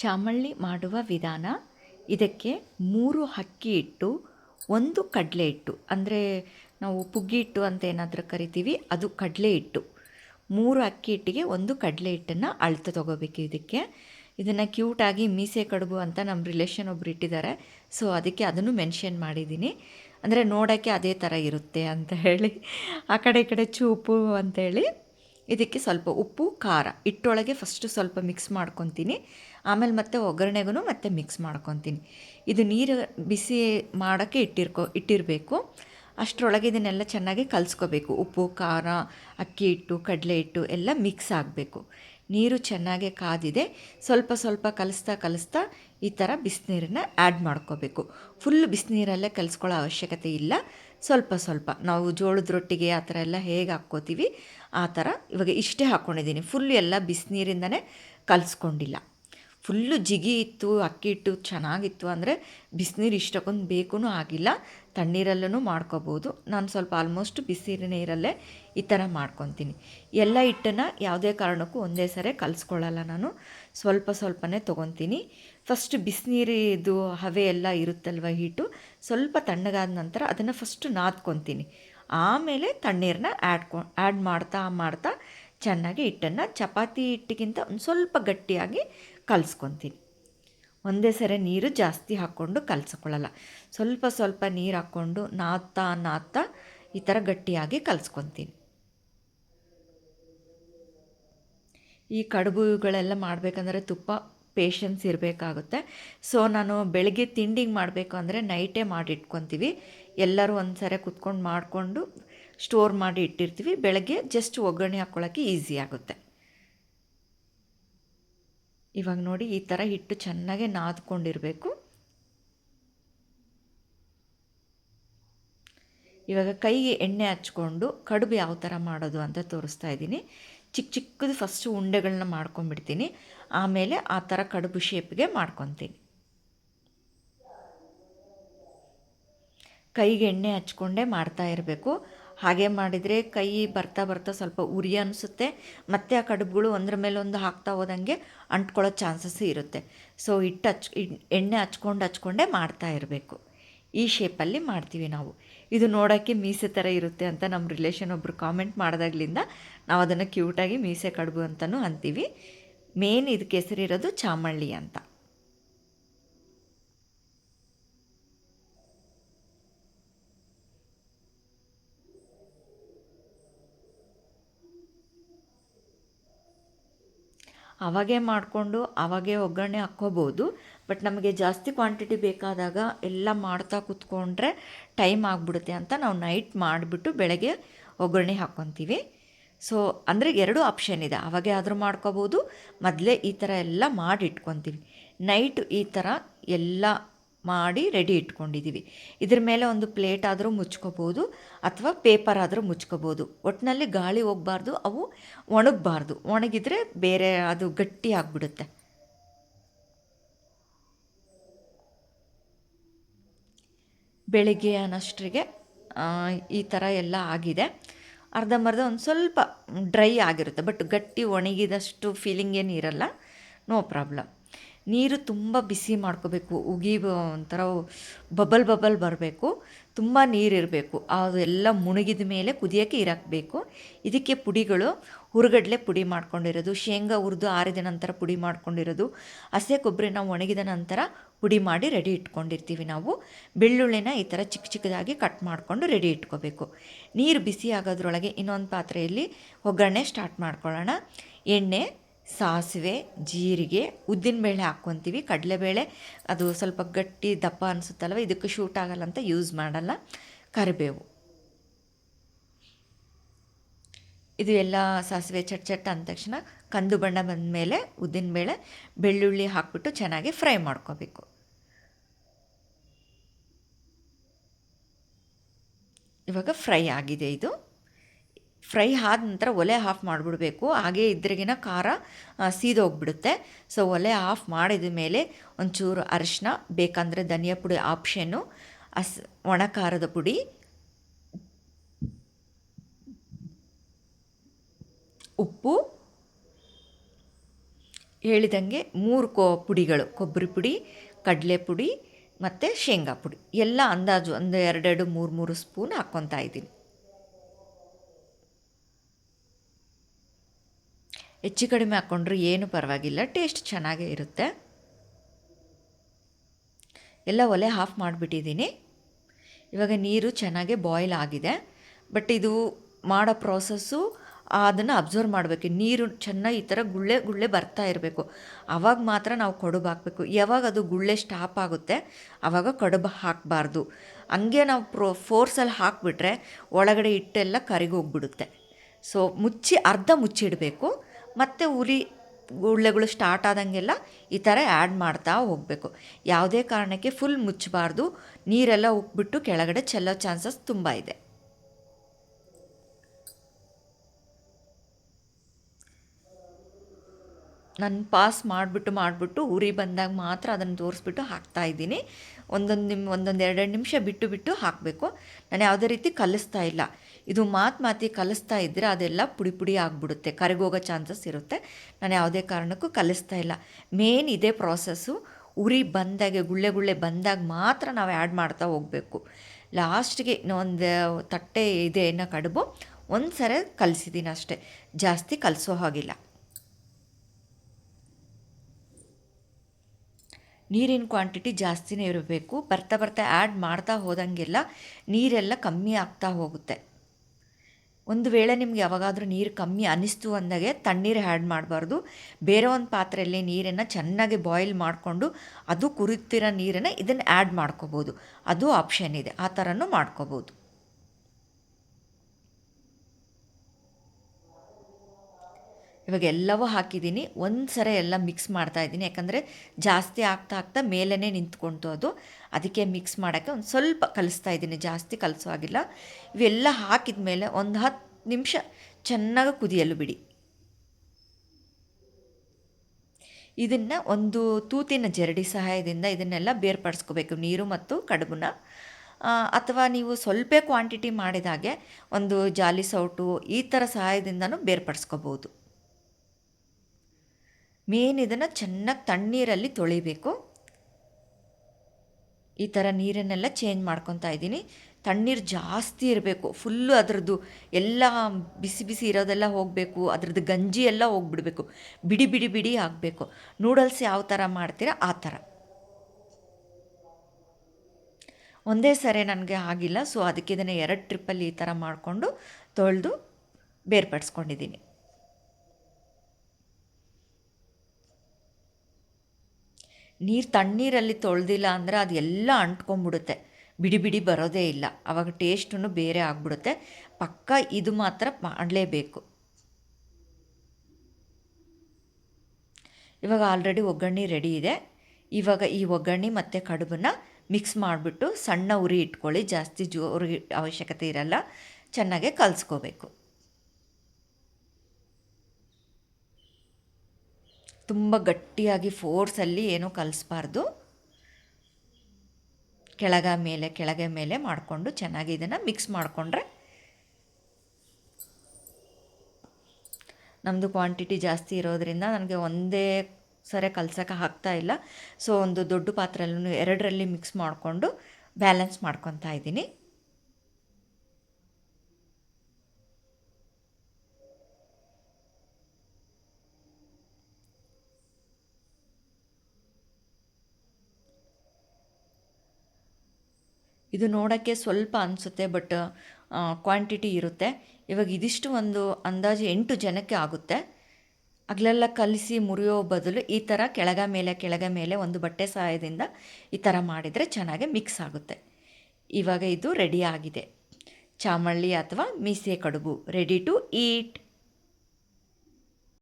ಚಾಮಳ್ಳಿ ಮಾಡುವ ವಿಧಾನ ಇದಕ್ಕೆ ಮೂರು ಅಕ್ಕಿ ಹಿಟ್ಟು ಒಂದು ಕಡಲೆ ಹಿಟ್ಟು ಅಂದರೆ ನಾವು ಪುಗ್ಗಿ ಹಿಟ್ಟು ಅಂತ ಏನಾದರೂ ಕರಿತೀವಿ, ಅದು ಕಡಲೆ ಹಿಟ್ಟು ಮೂರು ಅಕ್ಕಿ ಹಿಟ್ಟಿಗೆ ಒಂದು ಕಡಲೆ ಹಿಟ್ಟನ್ನು ಅಳ್ತು ತೊಗೋಬೇಕು ಇದಕ್ಕೆ. ಇದನ್ನು ಕ್ಯೂಟಾಗಿ ಮೀಸೆ ಕಡುಬು ಅಂತ ನಮ್ಮ ರಿಲೇಷನ್ ಒಬ್ರು ಇಟ್ಟಿದ್ದಾರೆ. ಸೊ ಅದಕ್ಕೆ ಅದನ್ನು ಮೆನ್ಷನ್ ಮಾಡಿದ್ದೀನಿ. ಅಂದರೆ ನೋಡೋಕ್ಕೆ ಅದೇ ಥರ ಇರುತ್ತೆ ಅಂತ ಹೇಳಿ, ಆ ಕಡೆ ಈ ಕಡೆ ಚೂಪು ಅಂತೇಳಿ ಇದಕ್ಕೆ ಸ್ವಲ್ಪ ಉಪ್ಪು, ಖಾರ, ಹಿಟ್ಟೊಳಗೆ ಫಸ್ಟು ಸ್ವಲ್ಪ ಮಿಕ್ಸ್ ಮಾಡ್ಕೊತೀನಿ. ಆಮೇಲೆ ಮತ್ತೆ ಒಗ್ಗರಣೆಗೂ ಮತ್ತೆ ಮಿಕ್ಸ್ ಮಾಡ್ಕೊತೀನಿ. ಇದು ನೀರು ಬಿಸಿ ಮಾಡೋಕ್ಕೆ ಇಟ್ಟಿರ್ಕೊ, ಇಟ್ಟಿರಬೇಕು. ಅಷ್ಟರೊಳಗೆ ಇದನ್ನೆಲ್ಲ ಚೆನ್ನಾಗಿ ಕಲಿಸ್ಕೋಬೇಕು. ಉಪ್ಪು, ಖಾರ, ಅಕ್ಕಿ ಹಿಟ್ಟು, ಕಡಲೆ ಹಿಟ್ಟು ಎಲ್ಲ ಮಿಕ್ಸ್ ಆಗಬೇಕು. ನೀರು ಚೆನ್ನಾಗಿ ಕಾದಿದೆ. ಸ್ವಲ್ಪ ಸ್ವಲ್ಪ ಕಲಿಸ್ತಾ ಕಲಿಸ್ತಾ ಈ ಥರ ಬಿಸಿನೀರನ್ನ ಆ್ಯಡ್ ಮಾಡ್ಕೋಬೇಕು. ಫುಲ್ ಬಿಸಿನೀರಲ್ಲೇ ಕಲಿಸ್ಕೊಳ್ಳೋ ಅವಶ್ಯಕತೆ ಇಲ್ಲ. ಸ್ವಲ್ಪ ಸ್ವಲ್ಪ. ನಾವು ಜೋಳದ ರೊಟ್ಟಿಗೆ ಆ ಥರ ಎಲ್ಲ ಹೇಗೆ ಹಾಕ್ಕೋತೀವಿ, ಆ ಥರ ಇವಾಗ ಇಷ್ಟೇ ಹಾಕ್ಕೊಂಡಿದ್ದೀನಿ ಫುಲ್ ಎಲ್ಲ ಬಿಸಿನೀರಿಂದನೇ ಕಲಿಸ್ಕೊಂಡಿಲ್ಲ. ಫುಲ್ಲು ಜಿಗಿ ಇತ್ತು, ಅಕ್ಕಿ ಹಿಟ್ಟು ಚೆನ್ನಾಗಿತ್ತು ಅಂದರೆ ಬಿಸಿನೀರು ಇಷ್ಟಕ್ಕೊಂದು ಬೇಕೂ ಆಗಿಲ್ಲ. ತಣ್ಣೀರಲ್ಲೂ ಮಾಡ್ಕೋಬೋದು. ನಾನು ಸ್ವಲ್ಪ ಆಲ್ಮೋಸ್ಟ್ ಬಿಸಿ ನೀರಲ್ಲೇ ಈ ಥರ ಮಾಡ್ಕೊತೀನಿ. ಎಲ್ಲ ಹಿಟ್ಟನ್ನು ಯಾವುದೇ ಕಾರಣಕ್ಕೂ ಒಂದೇ ಸರಿ ಕಲಿಸ್ಕೊಳ್ಳಲ್ಲ ನಾನು. ಸ್ವಲ್ಪ ಸ್ವಲ್ಪನೇ ತೊಗೊತೀನಿ. ಫಸ್ಟ್ ಬಿಸಿನೀರಿದು ಹವೆ ಎಲ್ಲ ಇರುತ್ತಲ್ವ ಹೀಟು? ಸ್ವಲ್ಪ ತಣ್ಣಗಾದ ನಂತರ ಅದನ್ನು ಫಸ್ಟ್ ನಾದ್ಕೊತೀನಿ. ಆಮೇಲೆ ತಣ್ಣೀರನ್ನ ಆ್ಯಡ್ ಆ್ಯಡ್ ಮಾಡ್ತಾ ಮಾಡ್ತಾ ಚೆನ್ನಾಗಿ ಹಿಟ್ಟನ್ನು ಚಪಾತಿ ಹಿಟ್ಟಿಗಿಂತ ಒಂದು ಸ್ವಲ್ಪ ಗಟ್ಟಿಯಾಗಿ ಕಲಿಸ್ಕೊತೀನಿ. ಒಂದೇ ಸರಿ ನೀರು ಜಾಸ್ತಿ ಹಾಕ್ಕೊಂಡು ಕಲಿಸ್ಕೊಳ್ಳಲ್ಲ. ಸ್ವಲ್ಪ ಸ್ವಲ್ಪ ನೀರು ಹಾಕ್ಕೊಂಡು ನಾದ್ತಾ ನಾದ್ತಾ ಈ ಥರ ಗಟ್ಟಿಯಾಗಿ ಕಲಿಸ್ಕೊತೀನಿ. ಈ ಕಡುಬುಗಳೆಲ್ಲ ಮಾಡಬೇಕಂದ್ರೆ ತುಪ್ಪ ಪೇಷನ್ಸ್ ಇರಬೇಕಾಗುತ್ತೆ. ಸೊ ನಾನು ಬೆಳಗ್ಗೆ ತಿಂಡಿಗೆ ಮಾಡಬೇಕು ಅಂದರೆ ನೈಟೇ ಮಾಡಿಟ್ಕೊತೀವಿ. ಎಲ್ಲರೂ ಒಂದು ಸರಿ ಕುತ್ಕೊಂಡು ಮಾಡಿಕೊಂಡು ಸ್ಟೋರ್ ಮಾಡಿ ಇಟ್ಟಿರ್ತೀವಿ. ಬೆಳಗ್ಗೆ ಜಸ್ಟ್ ಒಗ್ಗರಣೆ ಹಾಕ್ಕೊಳ್ಳೋಕ್ಕೆ ಈಸಿ ಆಗುತ್ತೆ. ಇವಾಗ ನೋಡಿ ಈ ಥರ ಹಿಟ್ಟು ಚೆನ್ನಾಗೆ ನಾದ್ಕೊಂಡಿರಬೇಕು. ಇವಾಗ ಕೈಗೆ ಎಣ್ಣೆ ಹಚ್ಕೊಂಡು ಕಡುಬು ಯಾವ ಥರ ಮಾಡೋದು ಅಂತ ತೋರಿಸ್ತಾ ಇದ್ದೀನಿ. ಚಿಕ್ಕ ಚಿಕ್ಕದು ಫಸ್ಟು ಉಂಡೆಗಳನ್ನ ಮಾಡ್ಕೊಂಡ್ಬಿಡ್ತೀನಿ. ಆಮೇಲೆ ಆ ಥರ ಕಡುಬು ಶೇಪ್ಗೆ ಮಾಡ್ಕೊತೀನಿ. ಕೈಗೆ ಎಣ್ಣೆ ಹಚ್ಕೊಂಡೇ ಮಾಡ್ತಾ ಇರಬೇಕು. ಹಾಗೆ ಮಾಡಿದರೆ ಕೈ ಬರ್ತಾ ಬರ್ತಾ ಸ್ವಲ್ಪ ಉರಿ ಅನಿಸುತ್ತೆ. ಮತ್ತು ಆ ಕಡುಬುಗಳು ಒಂದ್ರ ಮೇಲೆ ಒಂದು ಹಾಕ್ತಾ ಹೋದಂಗೆ ಅಂಟ್ಕೊಳ್ಳೋ ಚಾನ್ಸಸ್ ಇರುತ್ತೆ. ಸೊ ಹಿಟ್ಟು ಹಚ್ ಎಣ್ಣೆ ಹಚ್ಕೊಂಡು ಹಚ್ಕೊಂಡೇ ಮಾಡ್ತಾ ಇರಬೇಕು. ಈ ಶೇಪಲ್ಲಿ ಮಾಡ್ತೀವಿ ನಾವು. ಇದು ನೋಡೋಕ್ಕೆ ಮೀಸೆ ಥರ ಇರುತ್ತೆ ಅಂತ ನಮ್ಮ ರಿಲೇಷನ್ ಒಬ್ಬರು ಕಾಮೆಂಟ್ ಮಾಡಿದಾಗ್ಲಿಂದ ನಾವು ಅದನ್ನು ಕ್ಯೂಟಾಗಿ ಮೀಸೆ ಕಡುಬು ಅಂತಲೂ ಅಂತೀವಿ. ಮೇನ್ ಇದಕ್ಕೆ ಹೆಸರಿರೋದು ಚಾಮಳ್ಳಿ ಅಂತ. ಅವಾಗೇ ಮಾಡಿಕೊಂಡು ಅವಾಗೇ ಒಗ್ಗರಣೆ ಹಾಕ್ಕೋಬೋದು. ಬಟ್ ನಮಗೆ ಜಾಸ್ತಿ ಕ್ವಾಂಟಿಟಿ ಬೇಕಾದಾಗ ಎಲ್ಲ ಮಾಡ್ತಾ ಕೂತ್ಕೊಂಡ್ರೆ ಟೈಮ್ ಆಗಿಬಿಡುತ್ತೆ ಅಂತ ನಾವು ನೈಟ್ ಮಾಡಿಬಿಟ್ಟು ಬೆಳಗ್ಗೆ ಒಗ್ಗರಣೆ ಹಾಕ್ಕೊತೀವಿ. ಸೊ ಅಂದರೆ ಎರಡು ಆಪ್ಷನ್ ಇದೆ. ಅವಾಗೇ ಆದರೂ ಮಾಡ್ಕೋಬೋದು. ಮೊದಲೇ ಈ ಥರ ಎಲ್ಲ ಮಾಡಿ ಇಟ್ಕೊತೀವಿ ನೈಟ್ ಈ ಥರ ಎಲ್ಲ ಮಾಡಿ ರೆಡಿ ಇಟ್ಕೊಂಡಿದ್ದೀವಿ ಇದ್ರ ಮೇಲೆ ಒಂದು ಪ್ಲೇಟ್ ಆದರೂ ಮುಚ್ಕೋಬೋದು, ಅಥವಾ ಪೇಪರ್ ಆದರೂ ಮುಚ್ಕೋಬೋದು. ಒಟ್ಟಿನಲ್ಲಿ ಗಾಳಿ ಹೋಗಬಾರ್ದು, ಅವು ಒಣಗಬಾರ್ದು. ಒಣಗಿದರೆ ಬೇರೆ ಅದು ಗಟ್ಟಿ ಆಗಿಬಿಡುತ್ತೆ. ಬೆಳಿಗ್ಗೆ ಅನ್ನಷ್ಟರಿಗೆ ಈ ಥರ ಎಲ್ಲ ಆಗಿದೆ. ಅರ್ಧಂಬರ್ಧ ಒಂದು ಸ್ವಲ್ಪ ಡ್ರೈ ಆಗಿರುತ್ತೆ ಬಟ್ ಗಟ್ಟಿ ಒಣಗಿದಷ್ಟು ಫೀಲಿಂಗ್ ಏನು ಇರಲ್ಲ. ನೋ ಪ್ರಾಬ್ಲಮ್ ನೀರು ತುಂಬ ಬಿಸಿ ಮಾಡ್ಕೋಬೇಕು ಉಗಿ ಒಂಥರ ಬಬಲ್ ಬಬಲ್ ಬರಬೇಕು, ತುಂಬ ನೀರಿರಬೇಕು. ಅದೆಲ್ಲ ಮುಳುಗಿದ ಮೇಲೆ ಕುದಿಯೋಕ್ಕೆ ಇರಾಕಬೇಕು. ಇದಕ್ಕೆ ಪುಡಿಗಳು ಹುರುಗಡ್ಲೆ ಪುಡಿ ಮಾಡ್ಕೊಂಡಿರೋದು, ಶೇಂಗಾ ಹುರಿದು ಆರಿದ ನಂತರ ಪುಡಿ ಮಾಡ್ಕೊಂಡಿರೋದು, ಹಸೆ ಕೊಬ್ಬರಿನ ಒಣಗಿದ ನಂತರ ಪುಡಿ ಮಾಡಿ ರೆಡಿ ಇಟ್ಕೊಂಡಿರ್ತೀವಿ ನಾವು. ಬೆಳ್ಳುಳ್ಳಿನ ಈ ಥರ ಚಿಕ್ಕ ಚಿಕ್ಕದಾಗಿ ಕಟ್ ಮಾಡಿಕೊಂಡು ರೆಡಿ ಇಟ್ಕೋಬೇಕು. ನೀರು ಬಿಸಿ ಆಗೋದ್ರೊಳಗೆ ಇನ್ನೊಂದು ಪಾತ್ರೆಯಲ್ಲಿ ಒಗ್ಗರಣೆ ಸ್ಟಾರ್ಟ್ ಮಾಡ್ಕೊಳ್ಳೋಣ. ಎಣ್ಣೆ ಸಾಸಿವೆ, ಜೀರಿಗೆ ಉದ್ದಿನಬೇಳೆ ಹಾಕ್ಕೊತೀವಿ. ಕಡಲೆಬೇಳೆ, ಅದು ಸ್ವಲ್ಪ ಗಟ್ಟಿ ದಪ್ಪ ಅನಿಸುತ್ತಲ್ವ, ಇದಕ್ಕೆ ಶೂಟ್ ಆಗಲ್ಲ ಅಂತ ಯೂಸ್ ಮಾಡಲ್ಲ. ಕರಿಬೇವು. ಇದು ಎಲ್ಲ ಸಾಸಿವೆ ಚಟ್ ಚಟ್ ಅಂದ ತಕ್ಷಣ ಕಂದು ಬಣ್ಣ ಬಂದ ಮೇಲೆ ಉದ್ದಿನಬೇಳೆ ಬೆಳ್ಳುಳ್ಳಿ ಹಾಕ್ಬಿಟ್ಟು ಚೆನ್ನಾಗಿ ಫ್ರೈ ಮಾಡ್ಕೋಬೇಕು. ಇವಾಗ ಫ್ರೈ ಆಗಿದೆ ಇದು. ಫ್ರೈ ಆದ ನಂತರ ಒಲೆ ಆಫ್ ಮಾಡಿಬಿಡ್ಬೇಕು. ಹಾಗೆ ಇದ್ರಗಿನ ಖಾರ ಸೀದೋಗ್ಬಿಡುತ್ತೆ. ಸೊ ಒಲೆ ಆಫ್ ಮಾಡಿದ ಮೇಲೆ ಒಂಚೂರು ಅರಿಶಿನ ಬೇಕಂದರೆ ಧನಿಯಾ ಪುಡಿ ಆಪ್ಷನ್ನು ಅಸ್, ಒಣ ಖಾರದ ಪುಡಿ. ಉಪ್ಪು. ಹೇಳಿದಂಗೆ ಮೂರು ಕೋ, ಪುಡಿಗಳು, ಕೊಬ್ಬರಿ ಪುಡಿ, ಕಡಲೆ ಪುಡಿ ಮತ್ತು ಶೇಂಗಾ ಪುಡಿ. ಎಲ್ಲ ಅಂದಾಜು ಒಂದು ಎರಡೆರಡು ಮೂರು ಮೂರು ಸ್ಪೂನ್ ಹಾಕ್ಕೊತಾ ಇದ್ದೀನಿ. ಹೆಚ್ಚು ಕಡಿಮೆ ಹಾಕ್ಕೊಂಡ್ರು ಏನು ಪರವಾಗಿಲ್ಲ, ಟೇಸ್ಟ್ ಚೆನ್ನಾಗೇ ಇರುತ್ತೆ. ಎಲ್ಲ ಒಲೆ ಆಫ್ ಮಾಡಿಬಿಟ್ಟಿದ್ದೀನಿ. ಇವಾಗ ನೀರು ಚೆನ್ನಾಗೆ ಬಾಯ್ಲ್ ಆಗಿದೆ. ಬಟ್ ಇದು ಮಾಡೋ ಪ್ರೋಸೆಸ್ಸು ಅದನ್ನು ಅಬ್ಸರ್ವ್ ಮಾಡಬೇಕು. ನೀರು ಚೆನ್ನಾಗಿ ಈ ಥರ ಗುಳ್ಳೆ ಗುಳ್ಳೆ ಬರ್ತಾ ಇರಬೇಕು. ಆವಾಗ ಮಾತ್ರ ನಾವು ಕಡುಬು ಹಾಕಬೇಕು. ಯಾವಾಗ ಅದು ಗುಳ್ಳೆ ಸ್ಟಾಪ್ ಆಗುತ್ತೆ ಆವಾಗ ಕಡುಬು ಹಾಕಬಾರ್ದು. ಹಂಗೆ ನಾವು ಪ್ರೋ, ಫೋರ್ಸಲ್ಲಿ ಹಾಕಿಬಿಟ್ರೆ ಒಳಗಡೆ ಹಿಟ್ಟೆಲ್ಲ ಕರಿಗೋಗ್ಬಿಡುತ್ತೆ. ಸೊ, ಮುಚ್ಚಿ, ಅರ್ಧ ಮುಚ್ಚಿಡಬೇಕು. ಮತ್ತು ಉರಿ ಗುಳ್ಳೆಗಳು ಸ್ಟಾರ್ಟ್ ಆದಂಗೆಲ್ಲ ಈ ಥರ ಆ್ಯಡ್ ಮಾಡ್ತಾ ಹೋಗಬೇಕು. ಯಾವುದೇ ಕಾರಣಕ್ಕೆ ಫುಲ್ ಮುಚ್ಚಬಾರ್ದು. ನೀರೆಲ್ಲ ಉಕ್ಬಿಟ್ಟು ಕೆಳಗಡೆ ಚೆಲ್ಲೋ ಚಾನ್ಸಸ್ ತುಂಬ ಇದೆ. ನಾನು ಪಾಸ್ ಮಾಡಿಬಿಟ್ಟು ಮಾಡಿಬಿಟ್ಟು ಉರಿ ಬಂದಾಗ ಮಾತ್ರ ಅದನ್ನು ತೋರಿಸ್ಬಿಟ್ಟು ಹಾಕ್ತಾ ಇದ್ದೀನಿ. ಒಂದೊಂದು ನಿಮ್, ಒಂದೊಂದು ಎರಡೆರಡು ನಿಮಿಷ ಬಿಟ್ಟು ಬಿಟ್ಟು ಹಾಕಬೇಕು. ನಾನು ಯಾವುದೇ ರೀತಿ ಕಲಿಸ್ತಾ ಇಲ್ಲ. ಇದು ಮಾತು ಮಾತಿ ಕಲಿಸ್ತಾ ಇದ್ದರೆ ಅದೆಲ್ಲ ಪುಡಿ ಪುಡಿ ಆಗಿಬಿಡುತ್ತೆ. ಕರಗೋಗೋ ಚಾನ್ಸಸ್ ಇರುತ್ತೆ. ನಾನು ಯಾವುದೇ ಕಾರಣಕ್ಕೂ ಕಲಿಸ್ತಾ ಇಲ್ಲ. ಮೇನ್ ಇದೇ ಪ್ರಾಸೆಸ್ಸು ಉರಿ ಬಂದಾಗ, ಗುಳ್ಳೆ ಗುಳ್ಳೆ ಬಂದಾಗ ಮಾತ್ರ ನಾವು ಆ್ಯಡ್ ಮಾಡ್ತಾ ಹೋಗಬೇಕು. ಲಾಸ್ಟ್ಗೆ ಇನ್ನೊಂದು ತಟ್ಟೆ ಇದೆ ಏನೋ ಕಡುಬು ಒಂದು ಸರಿ ಕಲಿಸಿದ್ದೀನಿ ಅಷ್ಟೇ. ಜಾಸ್ತಿ ಕಲಿಸೋ ಹಾಗಿಲ್ಲ. ನೀರಿನ ಕ್ವಾಂಟಿಟಿ ಜಾಸ್ತಿನೇ ಇರಬೇಕು. ಬರ್ತಾ ಬರ್ತಾ ಆ್ಯಡ್ ಮಾಡ್ತಾ ಹೋದಂಗೆಲ್ಲ ನೀರೆಲ್ಲ ಕಮ್ಮಿ ಆಗ್ತಾ ಹೋಗುತ್ತೆ. ಒಂದು ವೇಳೆ ನಿಮ್ಗೆ ಯಾವಾಗಾದರೂ ನೀರು ಕಮ್ಮಿ ಅನ್ನಿಸ್ತು ಅಂದಾಗೆ ತಣ್ಣೀರು ಆ್ಯಡ್ ಮಾಡಬಾರ್ದು. ಬೇರೆ ಒಂದು ಪಾತ್ರೆಯಲ್ಲಿ ನೀರನ್ನು ಚೆನ್ನಾಗಿ ಬಾಯ್ಲ್ ಮಾಡಿಕೊಂಡು ಅದು ಕುರಿತಿರೋ ನೀರನ್ನು ಇದನ್ನು ಆ್ಯಡ್ ಮಾಡ್ಕೋಬೋದು. ಅದು ಆಪ್ಷನ್ ಇದೆ. ಆ ಥರನೂ ಮಾಡ್ಕೋಬೋದು. ಇವಾಗ ಎಲ್ಲವೂ ಹಾಕಿದ್ದೀನಿ. ಒಂದು ಸರ ಎಲ್ಲ ಮಿಕ್ಸ್ ಮಾಡ್ತಾ ಇದ್ದೀನಿ. ಯಾಕಂದರೆ ಜಾಸ್ತಿ ಆಗ್ತಾ ಆಗ್ತಾ ಮೇಲೇ ನಿಂತ್ಕೊಳ್ತು ಅದು. ಅದಕ್ಕೆ ಮಿಕ್ಸ್ ಮಾಡೋಕ್ಕೆ ಒಂದು ಸ್ವಲ್ಪ ಕಲಿಸ್ತಾ ಇದ್ದೀನಿ. ಜಾಸ್ತಿ ಕಲಿಸೋ ಆಗಿಲ್ಲ ಇವೆಲ್ಲ ಹಾಕಿದ ಮೇಲೆ ಒಂದು ಹತ್ತು ನಿಮಿಷ ಚೆನ್ನಾಗಿ ಕುದಿಯಲು ಬಿಡಿ. ಇದನ್ನು ಒಂದು ತೂತಿನ ಜರಡಿ ಸಹಾಯದಿಂದ ಇದನ್ನೆಲ್ಲ ಬೇರ್ಪಡಿಸ್ಕೋಬೇಕು. ನೀರು ಮತ್ತು ಕಡುಬನ್ನ ಅಥವಾ ನೀವು ಸ್ವಲ್ಪ ಕ್ವಾಂಟಿಟಿ ಮಾಡಿದಾಗೆ ಒಂದು ಜಾಲಿ ಸೌಟು ಈ ಥರ ಸಹಾಯದಿಂದನೂ ಬೇರ್ಪಡಿಸ್ಕೋಬೋದು ಮೇನ್ ಇದನ್ನು ಚೆನ್ನಾಗಿ ತಣ್ಣೀರಲ್ಲಿ ತೊಳಿಬೇಕು. ಈ ಥರ ನೀರನ್ನೆಲ್ಲ ಚೇಂಜ್ ಮಾಡ್ಕೊತಾ ಇದ್ದೀನಿ. ತಣ್ಣೀರು ಜಾಸ್ತಿ ಇರಬೇಕು. ಫುಲ್ಲು ಅದರದ್ದು ಎಲ್ಲ ಬಿಸಿ ಬಿಸಿ ಇರೋದೆಲ್ಲ ಹೋಗಬೇಕು. ಅದ್ರದ್ದು ಗಂಜಿ ಎಲ್ಲ ಹೋಗ್ಬಿಡಬೇಕು. ಬಿಡಿ ಬಿಡಿ ಬಿಡಿ ಆಗಬೇಕು. ನೂಡಲ್ಸ್ ಯಾವ ಥರ ಮಾಡ್ತೀರಾ ಆ ಥರ ಒಂದೇ ಸರಿ ನನಗೆ ಆಗಿಲ್ಲ. ಸೊ ಅದಕ್ಕೆ ಇದನ್ನು ಎರಡು ಟ್ರಿಪ್ಪಲ್ಲಿ ಈ ಥರ ಮಾಡಿಕೊಂಡು ತೊಳೆದು ಬೇರ್ಪಡಿಸ್ಕೊಂಡಿದ್ದೀನಿ. ನೀರು ತಣ್ಣೀರಲ್ಲಿ ತೊಳೆದಿಲ್ಲ ಅಂದರೆ ಅದು ಎಲ್ಲ ಅಂಟ್ಕೊಂಡ್ಬಿಡುತ್ತೆ. ಬಿಡಿ ಬಿಡಿ ಬರೋದೇ ಇಲ್ಲ. ಆವಾಗ ಟೇಸ್ಟೂ ಬೇರೆ ಆಗಿಬಿಡುತ್ತೆ. ಪಕ್ಕ ಇದು ಮಾತ್ರ ಮಾಡಲೇಬೇಕು. ಇವಾಗ ಆಲ್ರೆಡಿ ಒಗ್ಗರಣೆ ರೆಡಿ ಇದೆ. ಇವಾಗ ಈ ಒಗ್ಗರಣೆ ಮತ್ತು ಕಡುಬನ್ನು ಮಿಕ್ಸ್ ಮಾಡಿಬಿಟ್ಟು ಸಣ್ಣ ಉರಿ ಇಟ್ಕೊಳ್ಳಿ. ಜಾಸ್ತಿ ಜೋರು ಅವಶ್ಯಕತೆ ಇರಲ್ಲ. ಚೆನ್ನಾಗೆ ಕಲಿಸ್ಕೋಬೇಕು. ತುಂಬ ಗಟ್ಟಿಯಾಗಿ ಫೋರ್ಸಲ್ಲಿ ಏನೂ ಕಲಿಸ್ಬಾರ್ದು. ಕೆಳಗ ಮೇಲೆ, ಕೆಳಗೆ ಮೇಲೆ ಮಾಡಿಕೊಂಡು ಚೆನ್ನಾಗಿ ಇದನ್ನು ಮಿಕ್ಸ್ ಮಾಡಿಕೊಂಡ್ರೆ ನಮ್ಮದು ಕ್ವಾಂಟಿಟಿ ಜಾಸ್ತಿ ಇರೋದರಿಂದ ನನಗೆ ಒಂದೇ ಸರಿ ಕಲ್ಸೋಕೆ ಆಗ್ತಾ ಇಲ್ಲ. ಸೊ ಒಂದು ದೊಡ್ಡ ಪಾತ್ರೆಯಲ್ಲೂ ಎರಡರಲ್ಲಿ ಮಿಕ್ಸ್ ಮಾಡಿಕೊಂಡು ಬ್ಯಾಲೆನ್ಸ್ ಮಾಡ್ಕೊತಾ ಇದ್ದೀನಿ. ಇದು ನೋಡೋಕ್ಕೆ ಸ್ವಲ್ಪ ಅನಿಸುತ್ತೆ, ಬಟ್ ಕ್ವಾಂಟಿಟಿ ಇರುತ್ತೆ. ಇವಾಗ ಇದಿಷ್ಟು ಒಂದು ಅಂದಾಜು ಎಂಟು ಜನಕ್ಕೆ ಆಗುತ್ತೆ. ಅಗಲೆಲ್ಲ ಕಲಿಸಿ ಮುರಿಯೋ ಬದಲು ಈ ಥರ ಕೆಳಗ ಮೇಲೆ ಕೆಳಗ ಮೇಲೆ ಒಂದು ಬಟ್ಟೆ ಸಹಾಯದಿಂದ ಈ ಥರ ಮಾಡಿದರೆ ಚೆನ್ನಾಗಿ ಮಿಕ್ಸ್ ಆಗುತ್ತೆ. ಇವಾಗ ಇದು ರೆಡಿ ಆಗಿದೆ. ಚಾಮಳ್ಳಿ ಅಥವಾ ಮೀಸೆ ಕಡುಬು ರೆಡಿ ಟು ಈಟ್